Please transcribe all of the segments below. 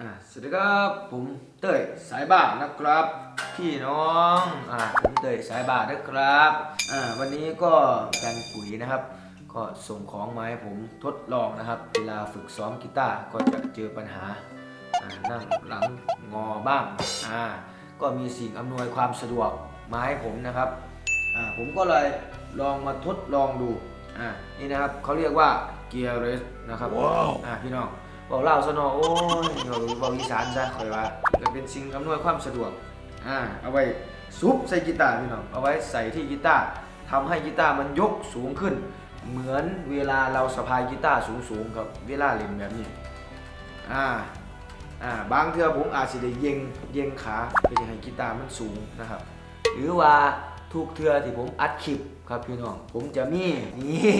อ่าสวัสดีครับผมเต้ยสายบ้านะครับพี่น้องอ่าผมเต้ยสายบ้านะครับอ่าวันนี้ก็การปุ๋ยนะครับ ก็ส่งของมาให้ผมทดลองนะครับ เวลาฝึกซ้อมกีตาร์ก็จะเจอปัญหาอ่านั่งหลังงอบ้างอ่าก็มีสิ่งอำนวยความสะดวกมาให้ผมนะครับอ่าผมก็เลยลองมาทดลองดูอ่านี่นะครับเขาเรียกว่าเกียร์เรสนะครับอ่าพี่น้อง บอกเล่าซะเนาะโอ้ยเราบอกอีสานซะคอยว่าจะเป็นสิ่งอำนวยความสะดวกอ่าเอาไว้ซุปใส่กีตาร์พี่น้องเอาไว้ใส่ที่กีตาร์ทำให้กีตาร์มันยกสูงขึ้น เหมือนเวลาเราสะพายกีตาร์สูงๆครับเวลาเล่นแบบนี้อ่าอ่าบางเทื่อผมอาจจะได้เย็งเย็งขาเพื่อให้กีตาร์มันสูงนะครับ หรือว่าทุกเทื่อที่ผมอัดคลิปครับพี่น้อง ผมจะมีนี่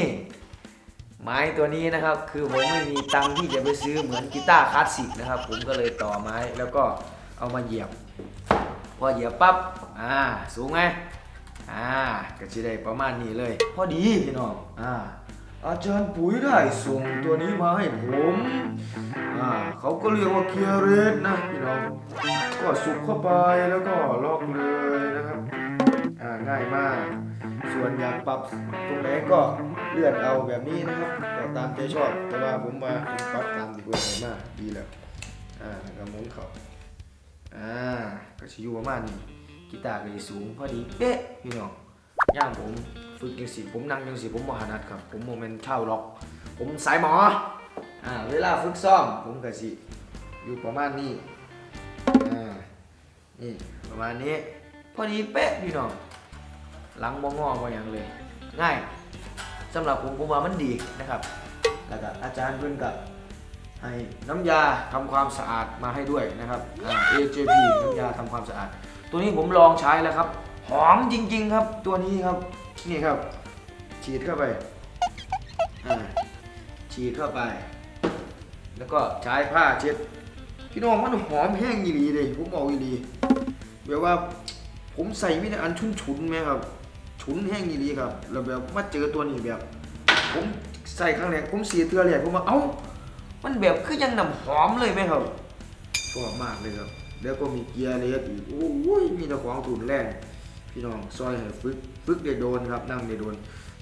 ไม้ตัวนี้นะครับคือผมไม่มีตังที่จะไปซื้อเหมือนกีตาร์คลาสสิกนะครับ ผมก็เลยต่อไม้แล้วก็เอามาเหยียบ พอเหยียบปั๊บอ่าสูงไหมอ่าก็จะได้ประมาณนี้เลย พอดีพี่น้องอ่าอาจารย์ปุ๋ยได้ส่งตัวนี้มาให้ผมอ่าเขาก็เรียกว่าเคียร์เรสนะพี่น้องก็สุกเข้าไปแล้วก็ลอกเลยนะครับอ่าง่ายมาก ส่วนอยากปรับตรงไหนก็เลื่อนเอาแบบนี้นะครับก็ตามใจชอบ แต่ว่าผมมาปรับตามที่เพื่อนมาดีแล้วอ่าแล้วก็มุนเขาอ่าก็ชิอยู่ประมาณนี้กีตาร์ก็สิสูงพอดีเป๊ะพี่น้องย่ามผมฝึกจังสิผมนั่งจังสิผมบ่ถนัดครับ ผมโมเมนต์เช่าล็อก ผมสายหมออ่าเวลาฝึกซ้อมผมก็สิอยู่ประมาณนี้อ่านี่ประมาณนี้ พอดีเป๊ะพี่น้อง หลังบ่งอบ่อย่างเลย ง่ายสำหรับผมผมว่ามันดีนะครับแล้วก็อาจารย์เพิ่นกับให้น้ำยาทำความสะอาดมาให้ด้วยนะครับอ่า AJP น้ำยาทำความสะอาด ตัวนี้ผมลองใช้แล้วครับ หอมจริง ๆ ครับ ตัวนี้ครับนี่ครับ ฉีดเข้าไปอ่าฉีดเข้าไป แล้วก็ใช้ผ้าเช็ดพี่น้องมันหอมแห้งอีหลีเลยผมบอกอีหลีแบบว่าผมใส่ไม่ได้อันชุนชุนๆไหมครับ ฉุนแห้งอีหลีครับแล้วแบบมาเจอตัวนี้แบบ ผมใส่ครั้งแรกผมเสียเทือแรกผมว่าเอ้า มันแบบคือยังน้ำหอมเลยไหมครับชอบมากเลยครับ แล้วก็มีเกียร์เลสอีกโอ้ยมีแต่ของถุนแรงพี่น้องซอยให้ฝึกฝึกได้โดนครับนั่งได้โดน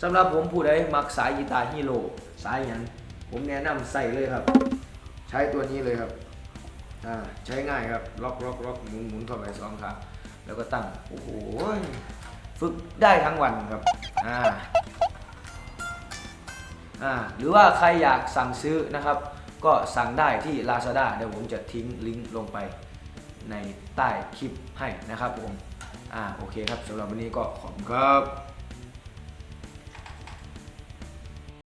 สำหรับผมผู้ใดมักสายกีตาร์ฮีโร่สายหยังผมแนะนำใส่เลยครับ ใช้ตัวนี้เลยครับอ่าใช้ง่ายครับล็อกล็อกล็อกหมุนหมุนเข้าไปสองครั้งแล้วก็ตั้งโอ้โห ฝึกได้ทั้งวันครับอ่าอ่าหรือว่าใครอยากสั่งซื้อนะครับ ก็สั่งได้ที่ Lazada เดี๋ยวผมจะทิ้งลิงก์ลงไปในใต้คลิปให้นะครับผมอ่าโอเคครับสำหรับวันนี้ก็ขอบคุณครับ